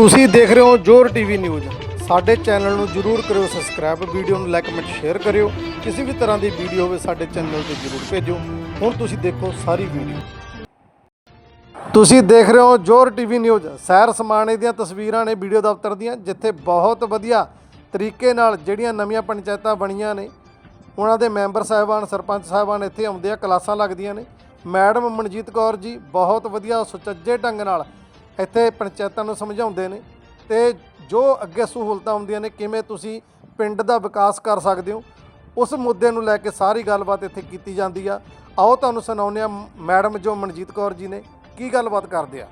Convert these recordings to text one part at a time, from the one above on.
ਤੁਸੀਂ ਦੇਖ ਰਹੇ ਹੋ ਜੋਰ ਟੀਵੀ ਨਿਊਜ਼। ਸਾਡੇ ਚੈਨਲ ਨੂੰ ਜਰੂਰ ਕਰਿਓ ਸਬਸਕ੍ਰਾਈਬ, ਵੀਡੀਓ ਨੂੰ ਲਾਈਕ, ਕਮੈਂਟ, ਸ਼ੇਅਰ ਕਰਿਓ। ਕਿਸੇ ਵੀ ਤਰ੍ਹਾਂ ਦੀ ਵੀਡੀਓ ਹੋਵੇ ਸਾਡੇ ਚੈਨਲ ਤੇ ਜਰੂਰ ਭੇਜੋ ਹੁਣ ਤੁਸੀਂ ਦੇਖੋ ਸਾਰੀ ਵੀਡੀਓ। ਤੁਸੀਂ ਦੇਖ ਰਹੇ ਹੋ ਜੋਰ ਟੀਵੀ ਨਿਊਜ਼। ਸੈਰ ਸਮਾਣੇ ਦੀਆਂ ਤਸਵੀਰਾਂ ਨੇ ਵੀਡੀਓ ਦਫ਼ਤਰ ਦੀਆਂ, ਜਿੱਥੇ ਬਹੁਤ ਵਧੀਆ ਤਰੀਕੇ ਨਾਲ ਜਿਹੜੀਆਂ ਨਵੀਆਂ ਪੰਚਾਇਤਾਂ ਬਣੀਆਂ ਨੇ, ਉਹਨਾਂ ਦੇ ਮੈਂਬਰ ਸਾਹਿਬਾਨ, ਸਰਪੰਚ ਸਾਹਿਬਾਨ ਇੱਥੇ ਆਉਂਦੇ ਆ, ਕਲਾਸਾਂ ਲੱਗਦੀਆਂ ਨੇ। ਮੈਡਮ ਮਨਜੀਤ ਕੌਰ ਜੀ ਬਹੁਤ ਵਧੀਆ ਸੁਚੱਜੇ ਢੰਗ ਨਾਲ ਇੱਥੇ ਪੰਚਾਇਤਾਂ ਨੂੰ ਸਮਝਾਉਂਦੇ ਨੇ ਤੇ ਜੋ ਅੱਗੇ ਸਹੂਲਤਾਂ ਹੁੰਦੀਆਂ ਨੇ, ਕਿਵੇਂ ਤੁਸੀਂ ਪਿੰਡ ਦਾ ਵਿਕਾਸ ਕਰ ਸਕਦੇ ਹੋ, ਉਸ ਮੁੱਦੇ ਨੂੰ ਲੈ ਕੇ ਸਾਰੀ ਗੱਲਬਾਤ ਇੱਥੇ ਕੀਤੀ ਜਾਂਦੀ ਆ। ਆਓ ਤੁਹਾਨੂੰ ਸੁਣਾਉਂਦੇ ਆ ਮੈਡਮ ਜੋ ਮਨਜੀਤ ਕੌਰ ਜੀ ਨੇ, ਕੀ ਗੱਲਬਾਤ ਕਰਦੇ ਆ?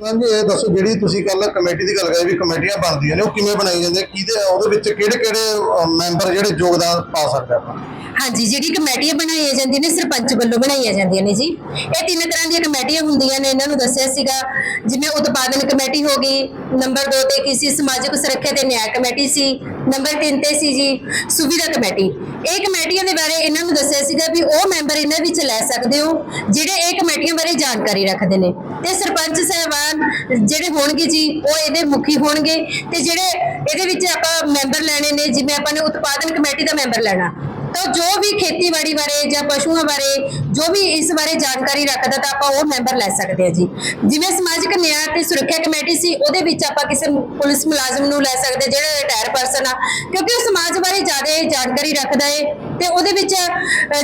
ਮੈਮ ਜੀ ਇਹ ਦੱਸੋ ਜਿਹੜੀ ਤੁਸੀਂ ਕੱਲ ਕਮੇਟੀ ਦੀ ਗੱਲ ਕਰੀ ਵੀ ਕਮੇਟੀਆਂ ਬਣਦੀਆਂ ਨੇ, ਉਹ ਕਿਵੇਂ ਬਣਾਈ ਜਾਂਦੀਆਂ? ਕਿਹਦੇ ਉਹਦੇ ਵਿੱਚ ਕਿਹੜੇ ਕਿਹੜੇ ਮੈਂਬਰ ਜਿਹੜੇ ਯੋਗਦਾਨ ਪਾ ਸਕਦੇ ਆਪਾਂ? ਹਾਂਜੀ, ਜਿਹੜੀ ਕਮੇਟੀਆਂ ਬਣਾਈਆਂ ਜਾਂਦੀਆਂ ਨੇ, ਸਰਪੰਚ ਵੱਲੋਂ ਬਣਾਈਆਂ ਜਾਂਦੀਆਂ ਨੇ ਜੀ। ਇਹ ਤਿੰਨ ਤਰ੍ਹਾਂ ਦੀਆਂ ਕਮੇਟੀਆਂ ਹੁੰਦੀਆਂ ਨੇ, ਇਹਨਾਂ ਨੂੰ ਦੱਸਿਆ ਸੀਗਾ, ਜਿਵੇਂ ਉਤਪਾਦਨ ਕਮੇਟੀ ਹੋ ਗਈ, ਨੰਬਰ 2 ਤੇ ਕਿਸੇ ਸਮਾਜਿਕ ਸੁਰੱਖਿਆ ਤੇ ਨਿਆਂ ਕਮੇਟੀ ਸੀ, ਨੰਬਰ 3 ਤੇ ਸੀ ਜੀ, ਸੁਵਿਧਾ ਕਮੇਟੀ। ਇਹ ਕਮੇਟੀਆਂ ਦੇ ਬਾਰੇ ਇਹਨਾਂ ਨੂੰ ਦੱਸਿਆ ਸੀਗਾ ਵੀ ਉਹ ਮੈਂਬਰ ਇਹਨਾਂ ਵਿੱਚ ਲੈ ਸਕਦੇ ਹੋ, ਜਿਹੜੇ ਇਹ ਕਮੇਟੀਆਂ ਬਾਰੇ ਜਾਣਕਾਰੀ ਰੱਖਦੇ ਨੇ। ਤੇ ਸਰਪੰਚ ਸਹਿਬਾਨ ਜਿਹੜੇ ਹੋਣਗੇ ਜੀ, ਉਹ ਇਹਦੇ ਮੁਖੀ ਹੋਣਗੇ ਤੇ ਜਿਹੜੇ ਇਹਦੇ ਵਿੱਚ ਆਪਾਂ ਮੈਂਬਰ ਲੈਣੇ ਨੇ, ਜਿਵੇਂ ਆਪਾਂ ਨੇ ਉਤਪਾਦਨ ਕਮੇਟੀ ਦਾ ਮੈਂਬਰ ਲੈਣਾ। ਤਾਂ ਜੋ ਵੀ ਖੇਤੀਬਾੜੀ ਬਾਰੇ ਜਾਂ ਪਸ਼ੂਆਂ ਬਾਰੇ, ਜੋ ਵੀ ਇਸ ਬਾਰੇ ਜਾਣਕਾਰੀ ਰੱਖਦਾ ਤਾਂ ਆਪਾਂ ਉਹ ਮੈਂਬਰ ਲੈ ਸਕਦੇ ਹਾਂ ਜੀ। ਜਿਵੇਂ ਸਮਾਜਿਕ ਨਿਆਂ ਤੇ ਸੁਰੱਖਿਆ ਕਮੇਟੀ ਸੀ, ਉਹਦੇ ਵਿੱਚ ਆਪਾਂ ਕਿਸੇ ਪੁਲਿਸ ਮੁਲਾਜ਼ਮ ਨੂੰ ਲੈ ਸਕਦੇ, ਜਿਹੜਾ ਰਿਟਾਇਰ ਪਰਸਨ ਆ, ਕਿਉਂਕਿ ਉਹ ਸਮਾਜ ਬਾਰੇ ਜ਼ਿਆਦਾ ਜਾਣਕਾਰੀ ਰੱਖਦਾ ਏ ਤੇ ਉਹਦੇ ਵਿੱਚ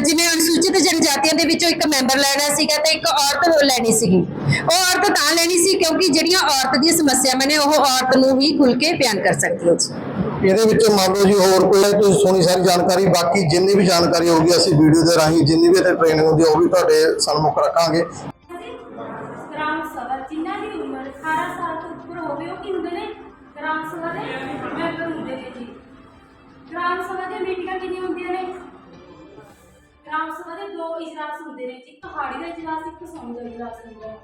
ਜਿਵੇਂ ਅਨੁਸੂਚਿਤ ਜਨਜਾਤੀਆਂ ਦੇ ਵਿੱਚੋਂ ਇੱਕ ਮੈਂਬਰ ਲੈਣਾ ਸੀਗਾ ਤੇ ਇੱਕ ਔਰਤ ਲੈਣੀ ਸੀਗੀ। ਉਹ ਔਰਤ ਤਾਂ ਲੈਣੀ ਸੀ ਕਿਉਂਕਿ ਜਿਹੜੀਆਂ ਔਰਤ ਦੀਆਂ ਸਮੱਸਿਆਵਾਂ ਨੇ, ਉਹ ਔਰਤ ਨੂੰ ਹੀ ਖੁੱਲ ਕੇ ਬਿਆਨ ਕਰ ਸਕਦੀ ਹੈ ਜੀ। ਇਹਦੇ ਵਿੱਚ ਮੰਨ ਲਓ ਜੀ ਹੋਰ ਕੋਈ ਤੁਸੀਂ ਸੁਣੀ ਸਾਰੀ ਜਾਣਕਾਰੀ, ਬਾਕੀ ਜਿੰਨੀ ਵੀ ਜਾਣਕਾਰੀ ਹੋਊਗੀ ਅਸੀਂ ਵੀਡੀਓ ਦੇ ਰਾਹੀਂ ਜਿੰਨੀ ਵੀ ਇੱਥੇ ਟ੍ਰੇਨਿੰਗ ਹੁੰਦੀ ਹੈ ਉਹ ਵੀ ਤੁਹਾਡੇ ਸਨਮੁਖ ਰੱਖਾਂਗੇ। ਗ੍ਰਾਮ ਸਭਾ ਜਿਨ੍ਹਾਂ ਦੀ ਉਮਰ 18 ਸਾਲ ਤੋਂ ਉੱਪਰ ਹੋਵੇ, ਉਹ ਕੀ ਹੁੰਦੇ ਨੇ ਗ੍ਰਾਮ ਸਭਾ ਦੇ ਮੈਂਬਰ ਹੁੰਦੇ ਨੇ ਜੀ। ਗ੍ਰਾਮ ਸਭਾ ਦੀਆਂ ਮੀਟਿੰਗਾਂ ਕਿੰਨੀਆਂ ਹੁੰਦੀਆਂ ਨੇ? ਗ੍ਰਾਮ ਸਭਾ ਦੇ ਦੋ ਇਜਲਾਸ ਹੁੰਦੇ ਨੇ ਜੀ, ਇੱਕ ਹਾੜੀ ਦਾ ਇਜਲਾਸ, ਇੱਕ ਸੌਣ ਦਾ ਇਜਲਾਸ ਹੁੰਦਾ ਹੈ।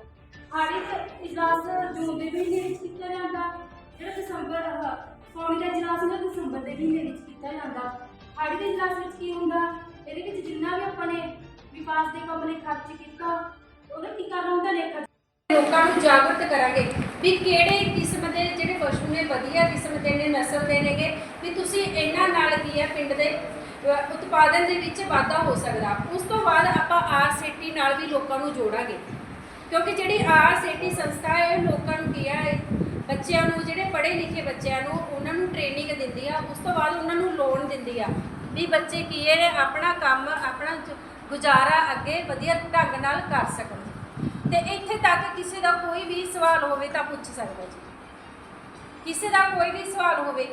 ਹਾੜੀ ਦਾ ਇਜਲਾਸ ਜੂਨ ਦੇ ਮਹੀਨੇ ਵਿੱਚ ਕੀਤਾ ਜਾਂਦਾ, ਜਿਹੜਾ ਦਸੰਬਰ ਆਹ, ਦਾ ਇਜਲਾਸ ਹੁੰਦਾ ਦਸੰਬਰ ਦੇ ਮਹੀਨੇ ਵਿੱਚ ਕੀਤਾ ਜਾਂਦਾ। ਹਾੜੀ ਦੇ ਇਜਲਾਸ ਵਿੱਚ ਕੀ ਹੁੰਦਾ? ਇਹਦੇ ਵਿੱਚ ਜਿੰਨਾ ਵੀ ਆਪਾਂ ਨੇ ਵਿਕਾਸ ਦੇ ਕੰਮ ਲਈ ਖਰਚ ਕੀਤਾ ਉਹਦਾ ਕੀ ਹੁੰਦਾ ਲੇਖਾ ਲੋਕਾਂ ਨੂੰ ਜਾਗਰੂਕ ਕਰਾਂਗੇ ਵੀ ਕਿਹੜੇ ਕਿਸਮ ਦੇ ਜਿਹੜੇ ਪਸ਼ੂ ਨੇ ਵਧੀਆ ਕਿਸਮ ਦੇ ਨੇ ਨਸਲ ਦੇ ਨੇਗੇ ਵੀ ਤੁਸੀਂ ਇਹਨਾਂ ਨਾਲ ਕੀ ਹੈ ਪਿੰਡ ਦੇ ਉਤਪਾਦਨ ਦੇ ਵਿੱਚ ਵਾਧਾ ਹੋ ਸਕਦਾ। ਉਸ ਤੋਂ ਬਾਅਦ ਆਪਾਂ ਆਰਸੀਟੀ ਨਾਲ ਵੀ ਲੋਕਾਂ ਨੂੰ ਜੋੜਾਂਗੇ। ਕਿਉਂਕਿ ਜਿਹੜੀ ਆਰਸੀਟੀ ਸੰਸਥਾ ਹੈ ਲੋਕਾਂ ਨੂੰ ਕੀ ਹੈ ਬੱਚਿਆਂ ਨੂੰ, ਜਿਹੜੇ ਪੜ੍ਹੇ ਲਿਖੇ ਬੱਚਿਆਂ ਨੂੰ ਉਹਨਾਂ ਨੂੰ ਟ੍ਰੇਨਿੰਗ ਦਿੰਦੀ ਆ, ਉਸ ਤੋਂ ਬਾਅਦ ਉਹਨਾਂ ਨੂੰ ਲੋਨ ਦਿੰਦੀ ਆ ਵੀ ਬੱਚੇ ਕੀ ਹੈ ਆਪਣਾ ਕੰਮ, ਆਪਣਾ ਗੁਜ਼ਾਰਾ ਅੱਗੇ ਵਧੀਆ ਢੰਗ ਨਾਲ ਕਰ ਸਕਣ। ਤੇ ਇੱਥੇ ਤੱਕ ਕਿਸੇ ਦਾ ਕੋਈ ਵੀ ਸਵਾਲ ਹੋਵੇ ਤਾਂ ਪੁੱਛ ਸਕਦਾ ਜੀ। ਕਿਸੇ ਦਾ ਕੋਈ ਵੀ ਸਵਾਲ ਹੋਵੇ।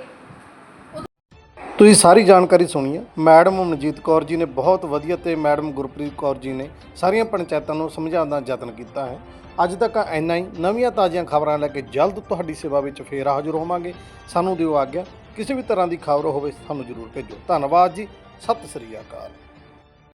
ਤੁਸੀਂ ਸਾਰੀ ਜਾਣਕਾਰੀ ਸੁਣੀ ਹੈ ਮੈਡਮ ਮਨਜੀਤ ਕੌਰ ਜੀ ਨੇ ਬਹੁਤ ਵਧੀਆ ਤੇ ਮੈਡਮ ਗੁਰਪ੍ਰੀਤ ਕੌਰ ਜੀ ਨੇ ਸਾਰੀਆਂ ਪੰਚਾਇਤਾਂ ਨੂੰ ਸਮਝਾਉਣ ਦਾ ਯਤਨ ਕੀਤਾ ਹੈ। ਅੱਜ ਤੱਕ ਇੰਨਾ ਹੀ। ਨਵੀਆਂ ਤਾਜ਼ੀਆਂ ਖਬਰਾਂ ਲੈ ਕੇ ਜਲਦ ਤੁਹਾਡੀ ਸੇਵਾ ਵਿੱਚ ਫੇਰ ਹਾਜ਼ਰ ਹੋਵਾਂਗੇ। ਸਾਨੂੰ ਦਿਓ ਆਗਿਆ। ਕਿਸੇ ਵੀ ਤਰ੍ਹਾਂ ਦੀ ਖਬਰ ਹੋਵੇ, ਸਾਨੂੰ ਜ਼ਰੂਰ ਭੇਜੋ। ਧੰਨਵਾਦ ਜੀ। ਸਤਿ ਸ੍ਰੀ ਅਕਾਲ।